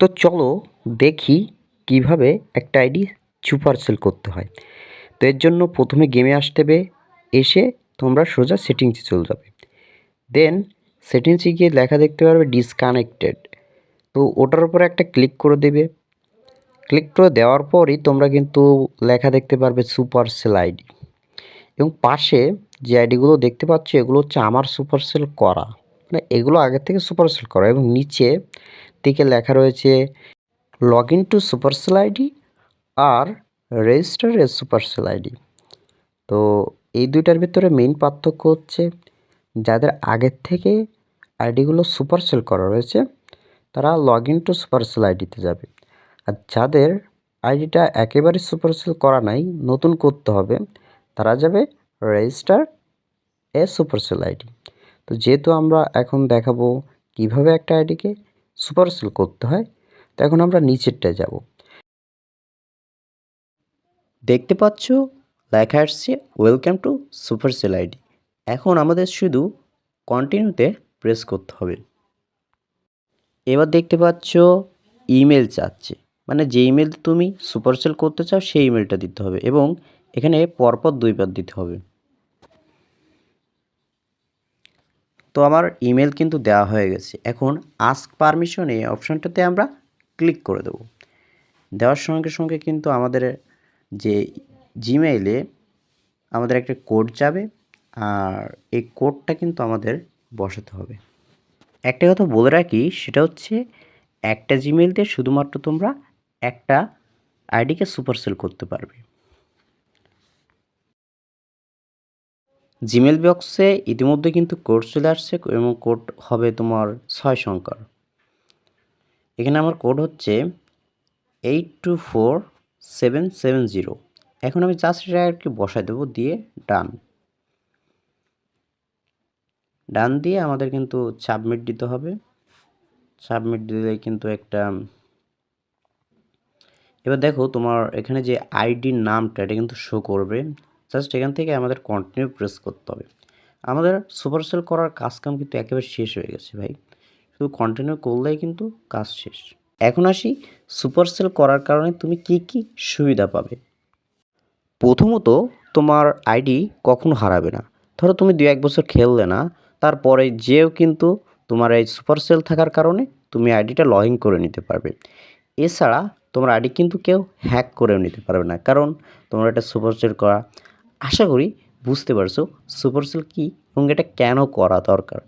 তো চলো দেখি কীভাবে একটা আইডি সুপার সেল করতে হয়। তো এর জন্য প্রথমে গেমে আসতে হবে, এসে তোমরা সোজা সেটিংসে চলে যাবে। দেন সেটিংসে গিয়ে লেখা দেখতে পারবে ডিসকানেক্টেড তো ওটার উপরে একটা ক্লিক করে দেবে। ক্লিক করে দেওয়ার পরই তোমরা কিন্তু লেখা দেখতে পারবে সুপার সেল আইডি। এবং পাশে যে আইডিগুলো দেখতে পাচ্ছ, এগুলো হচ্ছে আমার সুপার সেল করা। মানে এগুলো আগের থেকে সুপার সেল করা এবং নিচে দিকে লেখা রয়েছে log in to Supercell ID R register super sell ID তো এই দুইটার ভিতরে মেইন পার্থক্য হচ্ছে যাদের আগের থেকে আইডিগুলো সুপার সেল করা রয়েছে, তারা log in to Supercell আইডিতে যাবে। আর যাদের আইডিটা একেবারে সুপার সেল করা নাই, নতুন করতে হবে, তারা যাবে রেজিস্টার এ সুপার সেল আইডি তো যেহেতু আমরা এখন দেখাবো কীভাবে একটা আইডিকে সুপার সেল করতে হয়, তো এখন আমরা নিচেরটায় যাব। দেখতে পাচ্ছ, লেখা আসছে welcome to super sell ID এখন আমাদের শুধু কন্টিনিউতে প্রেস করতে হবে। এবার দেখতে পাচ্ছ ইমেল চাচ্ছে মানে যে ইমেল তুমি সুপার সেল করতে চাও, সেই ইমেলটা দিতে হবে এবং এখানে পরপর দুইবার দিতে হবে। তো আমার ইমেল কিন্তু দেওয়া হয়ে গেছে। এখন আস্ক পারমিশন এই অপশানটাতে আমরা ক্লিক করে দেব। দেওয়ার সঙ্গে সঙ্গে কিন্তু আমাদের যে জিমেইলে আমাদের একটা কোড যাবে, আর এই কোডটা কিন্তু আমাদের বসাতে হবে। একটা কথা বলে রাখি, সেটা হচ্ছে একটা জিমেইল দিয়ে শুধুমাত্র তোমরা একটা আইডিকে সুপার সেল করতে পারবে। জিমেল বক্সে ইতিমধ্যে কিন্তু কোড চলে আসছে এবং কোড হবে তোমার ছয় সংখ্যার। এখানে আমার কোড হচ্ছে eight two four seven seven zero এখন আমি জাস্ট এটা আর বসাই দেবো, দিয়ে ডান ডান দিয়ে আমাদের কিন্তু সাবমিট দিতে হবে। সাবমিট দিলে কিন্তু একটা, এবার দেখো তোমার এখানে যে আইডির নামটা, এটা কিন্তু শো করবে। জাস্ট এখান থেকে আমাদের কন্টিনিউ প্রেস করতে হবে। আমাদের সুপার সেল করার কাজ কাম কিন্তু একেবারে শেষ হয়ে গেছে ভাই। শুধু কন্টিনিউ করলেই কিন্তু কাজ শেষ। এখন আসি সুপার সেল করার কারণে তুমি কি কি সুবিধা পাবে। প্রথমত তোমার আইডি কখনো হারাবে না। ধরো তুমি দু এক বছর খেললে না, তারপরে যেও কিন্তু তোমার এই সুপার সেল থাকার কারণে তুমি আইডিটা লগ ইন করে নিতে পারবে। এছাড়া তোমার আইডি কিন্তু কেউ হ্যাক করেও নিতে পারবে না। কারণ তোমার এটা সুপার সেল করা আশা করি বুঝতে পারছ সুপারসেল কী এবং এটা কেন করা দরকার?